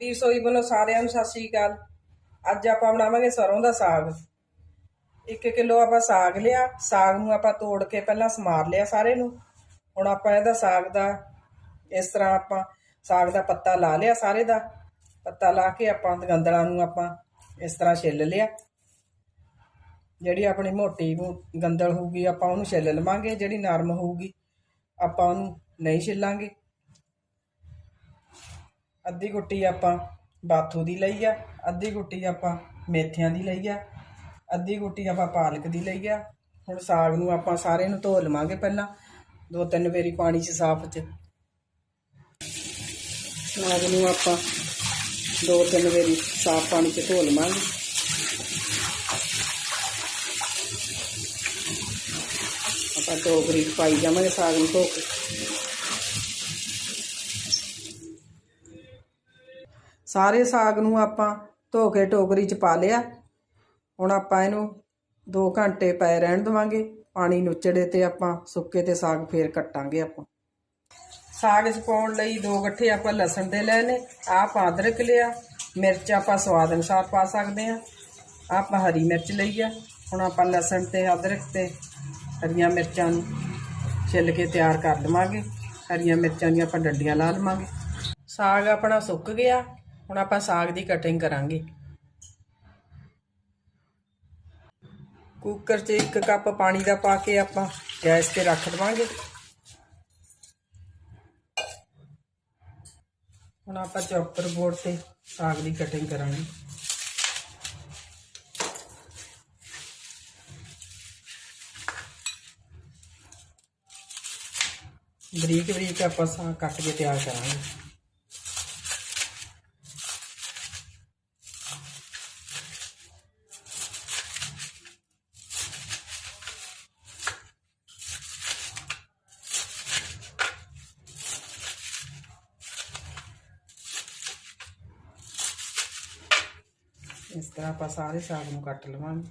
ਦੀ ਰਸੋਈ ਵੱਲੋਂ ਸਾਰਿਆਂ ਨੂੰ ਸਤਿ ਸ੍ਰੀ ਅਕਾਲ। ਅੱਜ ਆਪਾਂ ਬਣਾਵਾਂਗੇ ਸਰੋਂ ਦਾ ਸਾਗ। 1 ਕਿਲੋ ਆਪਾਂ ਸਾਗ ਲਿਆ। ਸਾਗ ਨੂੰ ਆਪਾਂ ਤੋੜ ਕੇ ਪਹਿਲਾਂ ਸਮਾਰ ਲਿਆ ਸਾਰੇ ਨੂੰ। ਹੁਣ ਆਪਾਂ ਇਹਦਾ ਸਾਗ ਦਾ, ਇਸ ਤਰ੍ਹਾਂ ਆਪਾਂ ਸਾਗ ਦਾ ਪੱਤਾ ਲਾ ਲਿਆ ਸਾਰੇ ਦਾ। ਪੱਤਾ ਲਾ ਕੇ ਆਪਾਂ ਗੰਦਲਾਂ ਨੂੰ ਆਪਾਂ ਇਸ ਤਰ੍ਹਾਂ ਛਿੱਲ ਲਿਆ। ਜਿਹੜੀ ਆਪਣੀ ਮੋਟੀ ਗੰਦਲ ਹੋਊਗੀ ਆਪਾਂ ਉਹਨੂੰ ਛਿੱਲ ਲਵਾਂਗੇ। ਜਿਹੜੀ ਨਰਮ ਹੋਊਗੀ ਆਪਾਂ ਉਹਨੂੰ ਨਹੀਂ ਛਿੱਲਾਂਗੇ। ਅੱਧੀ ਗੁੱਟੀ ਆਪਾਂ ਬਾਥੂ ਦੀ ਲਈ ਆ, ਅੱਧੀ ਗੁੱਟੀ ਆਪਾਂ ਮੇਥਿਆਂ ਦੀ ਲਈ ਆ, ਅੱਧੀ ਗੁੱਟੀ ਆਪਾਂ ਪਾਲਕ ਦੀ ਲਈ ਆ। ਹੁਣ ਸਾਗ ਨੂੰ ਆਪਾਂ ਸਾਰੇ ਨੂੰ ਧੋ ਲਵਾਂਗੇ ਪਹਿਲਾਂ, ਦੋ ਤਿੰਨ ਵਾਰੀ ਪਾਣੀ 'ਚ ਸਾਫ਼ 'ਚ। ਸਾਗ ਨੂੰ ਆਪਾਂ ਦੋ ਤਿੰਨ ਵਾਰੀ ਸਾਫ਼ ਪਾਣੀ 'ਚ ਧੋ ਲਵਾਂਗੇ। ਆਪਾਂ ਟੋਕਰੀ ਪਾਈ ਜਾਵਾਂਗੇ ਸਾਗ ਨੂੰ ਧੋ ਕੇ। ਸਾਰੇ ਸਾਗ ਨੂੰ ਆਪਾਂ ਧੋ ਕੇ ਟੋਕਰੀ 'ਚ ਪਾ ਲਿਆ। ਹੁਣ ਆਪਾਂ ਇਹਨੂੰ 2 ਘੰਟੇ ਪਏ ਰਹਿਣ ਦਵਾਂਗੇ। ਪਾਣੀ ਨੁੱਚੜੇ ਤੇ ਆਪਾਂ ਸੁੱਕੇ ਤੇ ਸਾਗ ਫੇਰ ਕੱਟਾਂਗੇ ਆਪਾਂ। ਸਾਗ 'ਚ ਪਾਉਣ ਲਈ ਦੋ ਗੱਠੇ ਆਪਾਂ ਲਸਣ ਦੇ ਲਏ ਨੇ, ਆਪ ਅਦਰਕ ਲਿਆ। ਮਿਰਚ ਆਪਾਂ ਸਵਾਦ ਅਨੁਸਾਰ ਪਾ ਸਕਦੇ ਆ ਆਪਾਂ ਹਰੀ ਮਿਰਚ ਲਈ ਆ। ਹੁਣ ਆਪਾਂ ਲਸਣ ਤੇ ਅਦਰਕ ਤੇ ਹਰੀਆਂ ਮਿਰਚਾਂ ਨੂੰ ਛਿੱਲ ਕੇ ਤਿਆਰ ਕਰ ਲਵਾਂਗੇ। ਹਰੀਆਂ ਮਿਰਚਾਂ ਦੀਆਂ ਆਪਾਂ ਡੰਡੀਆਂ ਲਾ ਲਵਾਂਗੇ। ਸਾਗ ਆਪਣਾ ਸੁੱਕ ਗਿਆ। ਹੁਣ ਆਪਾਂ ਸਾਗ ਦੀ ਕਟਿੰਗ ਕਰਾਂਗੇ। ਕੁੱਕਰ 'ਚ ਇੱਕ ਕੱਪ ਪਾਣੀ ਦਾ ਪਾ ਕੇ ਆਪਾਂ ਗੈਸ ਤੇ ਰੱਖ ਦਵਾਂਗੇ। ਹੁਣ ਆਪਾਂ ਚੌਪਰ ਬੋਰਡ ਤੇ ਸਾਗ ਦੀ ਕਟਿੰਗ ਕਰਾਂਗੇ। ਬਰੀਕ ਬਰੀਕ ਆਪਾਂ ਸਾਗ ਕੱਟ ਕੇ ਤਿਆਰ ਕਰਾਂਗੇ ਇਸ ਤਰ੍ਹਾਂ ਆਪਾਂ ਸਾਰੇ ਸਾਗ ਨੂੰ ਕੱਟ ਲਵਾਂਗੇ।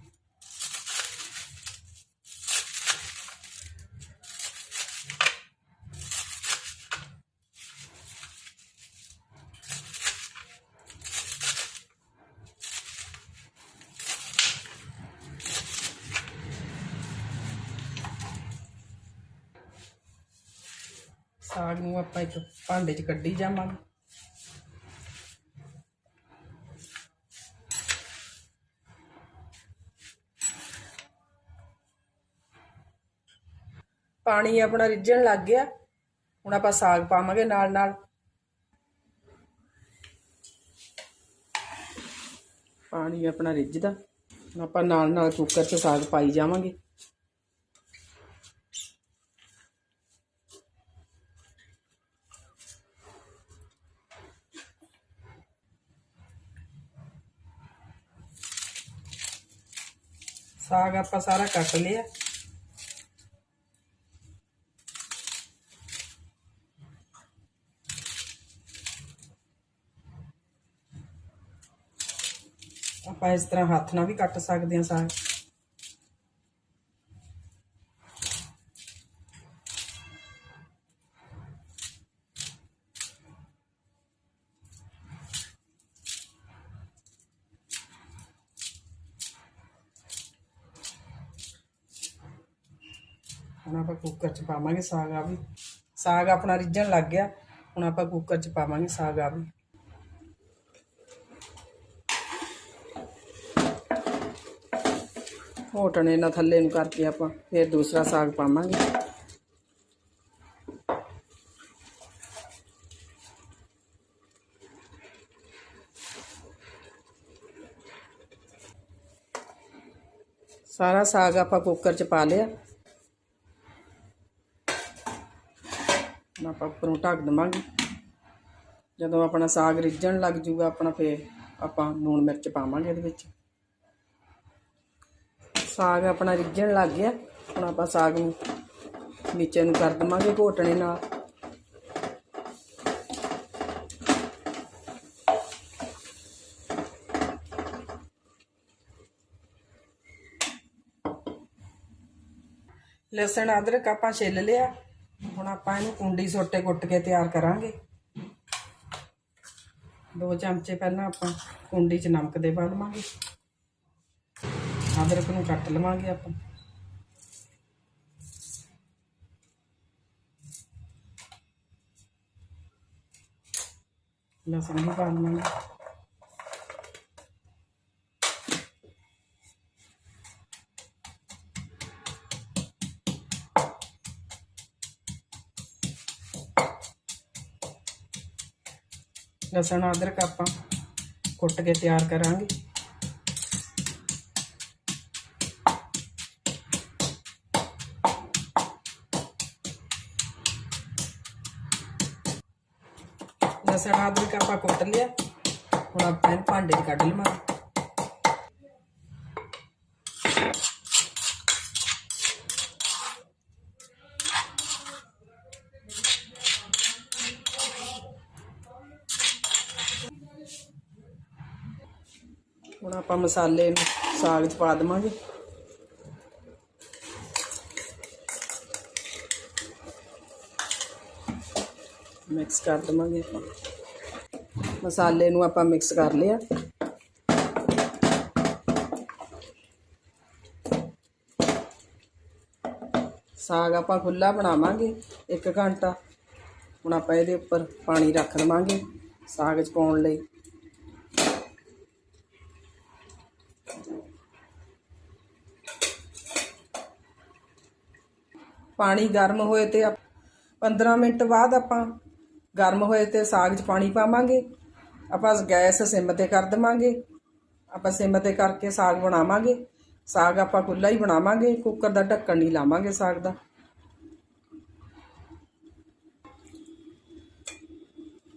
ਸਾਗ ਨੂੰ ਆਪਾਂ ਇੱਕ ਭਾਂਡੇ 'ਚ ਕੱਢੀ ਜਾਵਾਂਗੇ। ਪਾਣੀ ਆਪਣਾ ਰਿੱਝਣ ਲੱਗ ਗਿਆ। ਹੁਣ ਆਪਾਂ ਸਾਗ ਪਾਵਾਂਗੇ ਨਾਲ ਨਾਲ। ਪਾਣੀ ਆਪਣਾ ਰਿੱਝਦਾ। ਹੁਣ ਆਪਾਂ ਨਾਲ ਨਾਲ ਕੁੱਕਰ 'ਚ ਸਾਗ ਪਾਈ ਜਾਵਾਂਗੇ। ਸਾਗ ਆਪਾਂ ਸਾਰਾ ਕੱਟ ਲਿਆ। ਆਪਾਂ ਇਸ ਤਰ੍ਹਾਂ ਹੱਥ ਨਾਲ ਵੀ ਕੱਟ ਸਕਦੇ ਹਾਂ ਸਾਗ ਹੁਣ ਆਪਾਂ ਕੁੱਕਰ 'ਚ ਪਾਵਾਂਗੇ ਸਾਗ ਆ ਵੀ। ਸਾਗ ਆਪਣਾ ਰਿੱਝਣ ਲੱਗ ਗਿਆ। ਹੁਣ ਆਪਾਂ ਕੁੱਕਰ 'ਚ ਪਾਵਾਂਗੇ ਸਾਗ ਆ ਵੀ। ਹੋਟਣੇ ਨਾਲ ਥੱਲੇ ਨੂੰ ਕਰਕੇ ਆਪਾਂ ਫਿਰ ਦੂਸਰਾ ਸਾਗ ਪਾਵਾਂਗੇ। ਸਾਰਾ ਸਾਗ ਆਪਾਂ ਕੁੱਕਰ 'ਚ ਪਾ ਲਿਆ। ਆਪਾਂ ਉੱਪਰੋਂ ਢੱਕ ਦਵਾਂਗੇ। ਜਦੋਂ ਆਪਣਾ ਸਾਗ ਰਿੱਝਣ ਲੱਗ ਜੂਗਾ, ਆਪਣਾ ਫੇਰ ਆਪਾਂ ਲੂਣ ਮਿਰਚ ਪਾਵਾਂਗੇ ਇਹਦੇ ਵਿੱਚ। ਸਾਗ ਆਪਣਾ ਰਿੱਝਣ ਲੱਗ ਗਿਆ। ਹੁਣ ਆਪਾਂ ਸਾਗ ਨੂੰ ਨੀਚੇ ਨੂੰ ਕਰ ਦਵਾਂਗੇ ਘੋਟਣੇ ਨਾਲ। ਲਸਣ, ਅਦਰਕ ਆਪਾਂ ਛਿੱਲ ਲਿਆ। ਹੁਣ ਆਪਾਂ ਇਹਨੂੰ ਕੁੰਡੀ ਸੋਟੇ ਕੁੱਟ ਕੇ ਤਿਆਰ ਕਰਾਂਗੇ। ਦੋ ਚਮਚੇ ਪਹਿਲਾਂ ਆਪਾਂ ਕੁੰਡੀ 'ਚ ਨਮਕ ਦੇ ਪਾ ਲਵਾਂਗੇ ਅਦਰਕ ਨੂੰ ਕੱਟ ਲਵਾਂਗੇ ਆਪਾਂ। ਲਸਣ ਵੀ ਪਾ ਲਵਾਂਗੇ। ਲਸਣ ਅਦਰਕ ਆਪਾਂ ਕੁੱਟ ਕੇ ਤਿਆਰ ਕਰਾਂਗੇ। ਲਸਣ ਅਦਰਕ ਆਪਾਂ ਕੁੱਟ ਲਿਆ। ਹੁਣ ਆਪਾਂ ਇਹ ਭਾਂਡੇ 'ਚ ਕੱਢ ਲਵਾਂਗੇ। ਹੁਣ ਆਪਾਂ ਮਸਾਲੇ ਨੂੰ ਸਾਗ 'ਚ ਪਾ ਦੇਵਾਂਗੇ। ਮਿਕਸ ਕਰ ਦੇਵਾਂਗੇ ਆਪਾਂ। ਮਸਾਲੇ ਨੂੰ ਆਪਾਂ ਮਿਕਸ ਕਰ ਲਿਆ। ਸਾਗ ਆਪਾਂ ਖੁੱਲਾ ਬਣਾਵਾਂਗੇ 1 ਘੰਟਾ। ਹੁਣ ਆਪਾਂ ਇਹਦੇ ਉੱਪਰ ਪਾਣੀ ਰੱਖ ਦੇਵਾਂਗੇ ਸਾਗ 'ਚ ਪਾਉਣ ਲਈ। ਪਾਣੀ ਗਰਮ ਹੋਏ ਤੇ 15 ਮਿੰਟ ਬਾਅਦ ਆਪਾਂ ਗਰਮ ਹੋਏ ਤੇ ਸਾਗ 'ਚ ਪਾਣੀ ਪਾਵਾਂਗੇ। ਆਪਾਂ ਗੈਸ ਸਿਮ ਤੇ ਕਰ ਦੇਵਾਂਗੇ। ਆਪਾਂ ਸਿਮ ਤੇ ਕਰਕੇ ਸਾਗ ਬਣਾਵਾਂਗੇ। ਸਾਗ ਆਪਾਂ ਖੁੱਲਾ ਹੀ ਬਣਾਵਾਂਗੇ। ਕੁੱਕਰ ਦਾ ਢੱਕਣ ਨਹੀਂ ਲਾਵਾਂਗੇ ਸਾਗ ਦਾ।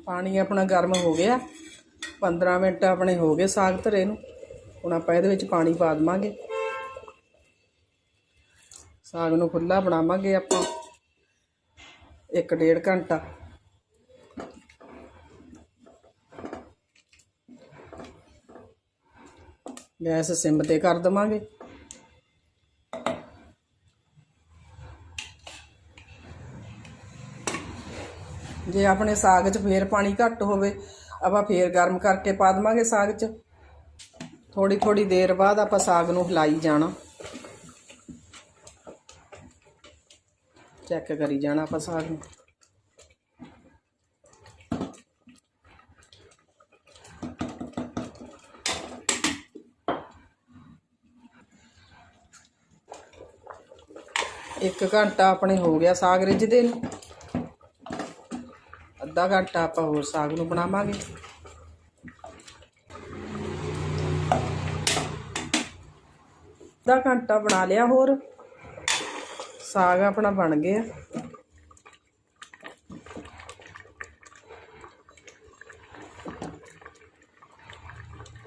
ਪਾਣੀ ਆਪਣਾ ਗਰਮ ਹੋ ਗਿਆ। 15 ਮਿੰਟ ਆਪਣੇ ਹੋ ਗਏ ਸਾਗ ਧਰੇ ਨੂੰ। ਹੁਣ ਆਪਾਂ ਇਹਦੇ ਵਿੱਚ ਪਾਣੀ ਪਾ ਦੇਵਾਂਗੇ। ਸਾਗ ਨੂੰ ਖੁੱਲਾ ਬਣਾਵਾਂਗੇ ਆਪਾਂ। ਇੱਕ ਡੇਢ ਘੰਟਾ। ਗੈਸ ਸਿਮ ਤੇ ਕਰ ਦਵਾਂਗੇ। ਜੇ ਆਪਣੇ ਸਾਗ 'ਚ ਫੇਰ ਪਾਣੀ ਘੱਟ ਹੋਵੇ, ਆਪਾਂ ਫੇਰ ਗਰਮ ਕਰਕੇ ਪਾ ਦਵਾਂਗੇ ਸਾਗ 'ਚ। ਥੋੜੀ ਥੋੜੀ ਦੇਰ ਬਾਅਦ ਆਪਾਂ ਸਾਗ ਨੂੰ ਹਿਲਾਈ ਜਾਣਾ। ਚੈੱਕ ਕਰੀ ਜਾਣਾ ਆਪਾਂ ਸਾਗ ਨੂੰ। ਇੱਕ ਘੰਟਾ ਆਪਣੇ ਹੋ ਗਿਆ ਸਾਗ ਰਿੱਝਦੇ ਨੂੰ। ਅੱਧਾ ਘੰਟਾ ਆਪਾਂ ਹੋਰ ਸਾਗ ਨੂੰ ਬਣਾਵਾਂਗੇ। ਅੱਧਾ ਘੰਟਾ ਬਣਾ ਲਿਆ ਹੋਰ। ਸਾਗ ਆਪਣਾ ਬਣ ਗਿਆ।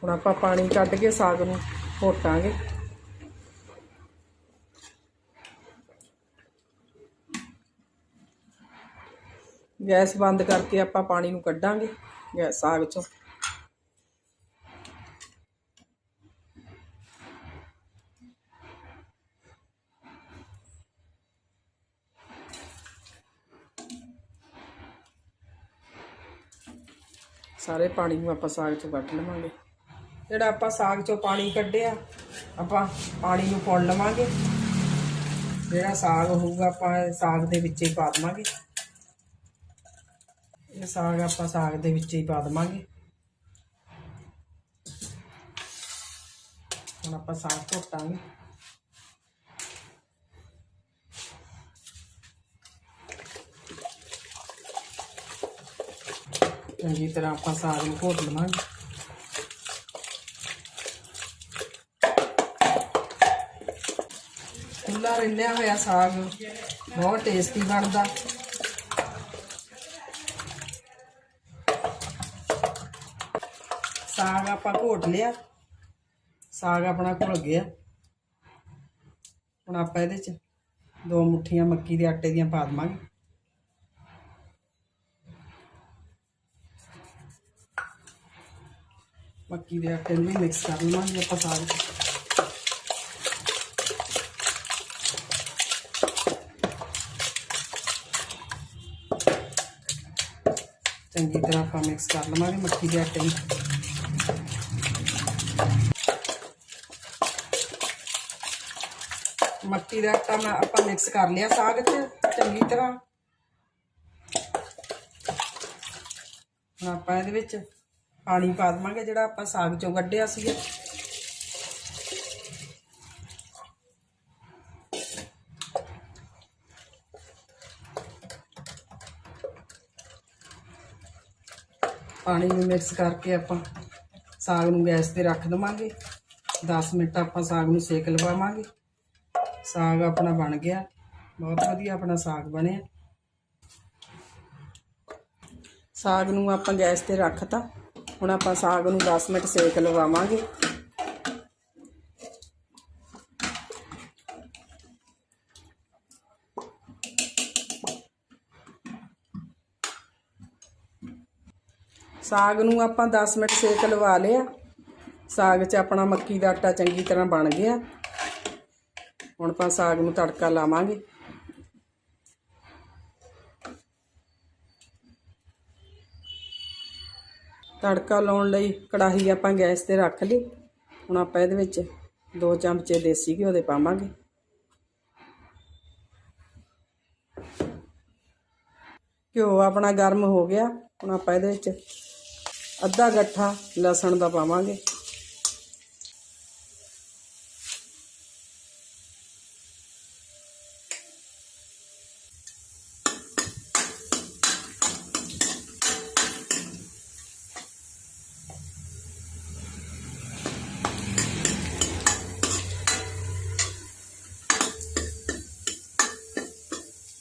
ਹੁਣ ਆਪਾਂ ਪਾਣੀ ਕੱਢ ਕੇ ਸਾਗ ਨੂੰ ਘੋਟਾਂਗੇ। ਗੈਸ ਬੰਦ ਕਰਕੇ ਆਪਾਂ ਪਾਣੀ ਨੂੰ ਕੱਢਾਂਗੇ ਗੈਸ ਸਾਗ ਚੋਂ ਸਾਰੇ ਪਾਣੀ ਨੂੰ ਆਪਾਂ ਸਾਗ ਚੋਂ ਕੱਢ ਲਵਾਂਗੇ। ਜਿਹੜਾ ਆਪਾਂ ਸਾਗ ਚੋਂ ਪਾਣੀ ਕੱਢਿਆ, ਆਪਾਂ ਪਾਣੀ ਨੂੰ ਪੁਣ ਲਵਾਂਗੇ। ਜਿਹੜਾ ਸਾਗ ਹੋਊਗਾ ਆਪਾਂ ਸਾਗ ਦੇ ਵਿੱਚ ਹੀ ਪਾ ਦੇਵਾਂਗੇ। ਇਹ ਸਾਗ ਆਪਾਂ ਸਾਗ ਦੇ ਵਿੱਚ ਹੀ ਪਾ ਦੇਵਾਂਗੇ। ਹੁਣ ਆਪਾਂ ਸਾਗ ਧੋਟਾਂਗੇ। ਚੰਗੀ ਤਰ੍ਹਾਂ ਆਪਾਂ ਸਾਗ ਨੂੰ ਘੋਟ ਲਵਾਂਗੇ। ਖੁੱਲਾ ਰਿੰਨਿਆ ਹੋਇਆ ਸਾਗ, ਬਹੁਤ ਟੇਸਟੀ ਬਣਦਾ। ਸਾਗ ਆਪਾਂ ਘੋਟ ਲਿਆ। ਸਾਗ ਆਪਣਾ ਘੁਲ ਗਿਆ। ਹੁਣ ਆਪਾਂ ਇਹਦੇ ਚ ਦੋ ਮੁੱਠੀਆਂ ਮੱਕੀ ਦੇ ਆਟੇ ਦੀਆਂ ਪਾ ਦੇਵਾਂਗੇ। ਮੱਕੀ ਦੇ ਆਟੇ ਨੂੰ ਵੀ ਮਿਕਸ ਕਰ ਲਵਾਂਗੇ ਆਪਾਂ ਸਾਗ ਚੰਗੀ ਤਰ੍ਹਾਂ ਆਪਾਂ ਮਿਕਸ ਕਰ ਲਵਾਂਗੇ ਮੱਕੀ ਦੇ ਆਟੇ ਨੂੰ। ਮੱਕੀ ਦਾ ਆਟਾ ਮੈਂ ਆਪਾਂ ਮਿਕਸ ਕਰ ਲਿਆ ਸਾਗ 'ਚ, ਚੰਗੀ ਤਰ੍ਹਾਂ। ਹੁਣ ਆਪਾਂ ਇਹਦੇ ਵਿੱਚ ਪਾਣੀ ਪਾ ਦੇਵਾਂਗੇ, ਜਿਹੜਾ ਆਪਾਂ ਸਾਗ 'ਚੋਂ ਕੱਢਿਆ ਸੀ ਪਾਣੀ ਨੂੰ ਮਿਕਸ ਕਰਕੇ ਆਪਾਂ ਸਾਗ ਨੂੰ ਗੈਸ ਤੇ ਰੱਖ ਦਵਾਂਗੇ। 10 ਮਿੰਟ ਆਪਾਂ ਸਾਗ ਨੂੰ ਸੇਕ ਲਵਾਵਾਂਗੇ। ਸਾਗ ਆਪਣਾ ਬਣ ਗਿਆ। ਬਹੁਤ ਵਧੀਆ ਆਪਣਾ ਸਾਗ ਬਣਿਆ। ਸਾਗ ਨੂੰ ਆਪਾਂ ਗੈਸ ਤੇ ਰੱਖਤਾ। ਹੁਣ ਆਪਾਂ ਸਾਗ ਨੂੰ 10 ਮਿੰਟ ਸੇਕ ਲਵਾਵਾਂਗੇ। ਸਾਗ ਨੂੰ ਆਪਾਂ 10 ਮਿੰਟ ਸੇਕ ਲਵਾ ਲਿਆ। ਸਾਗ 'ਚ ਆਪਣਾ ਮੱਕੀ ਦਾ ਆਟਾ ਚੰਗੀ ਤਰ੍ਹਾਂ ਬਣ ਗਿਆ। ਹੁਣ ਆਪਾਂ ਸਾਗ ਨੂੰ ਤੜਕਾ ਲਾਵਾਂਗੇ। ਤੜਕਾ ਲਾਉਣ ਲਈ ਕੜਾਹੀ ਆਪਾਂ ਗੈਸ ਤੇ ਰੱਖ ਲਈ। ਹੁਣ ਆਪਾਂ ਇਹਦੇ ਵਿੱਚ ਦੋ ਚਮਚੇ ਦੇਸੀ ਘਿਓ ਦੇ ਪਾਵਾਂਗੇ। ਘਿਓ ਆਪਣਾ ਗਰਮ ਹੋ ਗਿਆ। ਹੁਣ ਆਪਾਂ ਇਹਦੇ ਵਿੱਚ ਅੱਧਾ ਗੱਠਾ ਲਸਣ ਦਾ ਪਾਵਾਂਗੇ।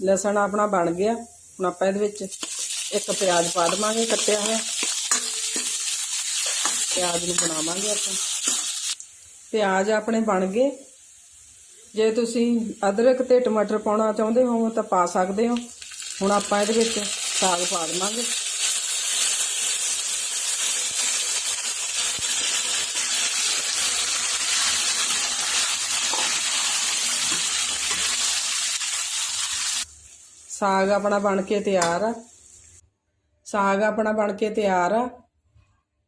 ਲਸਣ ਆਪਣਾ ਬਣ ਗਿਆ। ਹੁਣ ਆਪਾਂ ਇਹਦੇ ਵਿੱਚ ਇੱਕ ਪਿਆਜ਼ ਪਾ ਦੇਵਾਂਗੇ ਕੱਟਿਆ ਹੋਇਆ। ਪਿਆਜ਼ ਨੂੰ ਬਣਾਵਾਂਗੇ ਆਪਾਂ। ਪਿਆਜ਼ ਆਪਣੇ ਬਣ ਗਏ। ਜੇ ਤੁਸੀਂ ਅਦਰਕ ਤੇ ਟਮਾਟਰ ਪਾਉਣਾ ਚਾਹੁੰਦੇ ਹੋ ਤਾਂ ਪਾ ਸਕਦੇ ਹੋ। ਹੁਣ ਆਪਾਂ ਇਹਦੇ ਵਿੱਚ ਸਾਗ ਪਾ ਦੇਵਾਂਗੇ। ਸਾਗ ਆਪਣਾ ਬਣ ਕੇ ਤਿਆਰ ਆ। ਸਾਗ ਆਪਣਾ ਬਣ ਕੇ ਤਿਆਰ ਆ।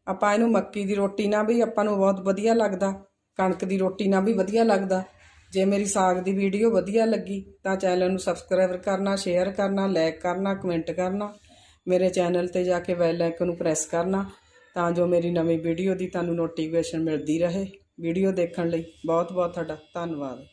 ਆਪਾਂ ਇਹਨੂੰ ਮੱਕੀ ਦੀ ਰੋਟੀ ਨਾਲ ਵੀ ਆਪਾਂ ਨੂੰ ਬਹੁਤ ਵਧੀਆ ਲੱਗਦਾ, ਕਣਕ ਦੀ ਰੋਟੀ ਨਾਲ ਵੀ ਵਧੀਆ ਲੱਗਦਾ। ਜੇ ਮੇਰੀ ਸਾਗ ਦੀ ਵੀਡੀਓ ਵਧੀਆ ਲੱਗੀ ਤਾਂ ਚੈਨਲ ਨੂੰ ਸਬਸਕ੍ਰਾਈਬ ਕਰਨਾ, ਸ਼ੇਅਰ ਕਰਨਾ ਲਾਈਕ ਕਰਨਾ, ਕਮੈਂਟ ਕਰਨਾ। ਮੇਰੇ ਚੈਨਲ ਤੇ ਜਾ ਕੇ ਬੈਲ ਆਈਕਨ ਨੂੰ ਪ੍ਰੈਸ ਕਰਨਾ ਤਾਂ ਜੋ ਮੇਰੀ ਨਵੀਂ ਵੀਡੀਓ ਦੀ ਤੁਹਾਨੂੰ ਨੋਟੀਫਿਕੇਸ਼ਨ ਮਿਲਦੀ ਰਹੇ। ਵੀਡੀਓ ਦੇਖਣ ਲਈ ਬਹੁਤ ਬਹੁਤ ਤੁਹਾਡਾ ਧੰਨਵਾਦ।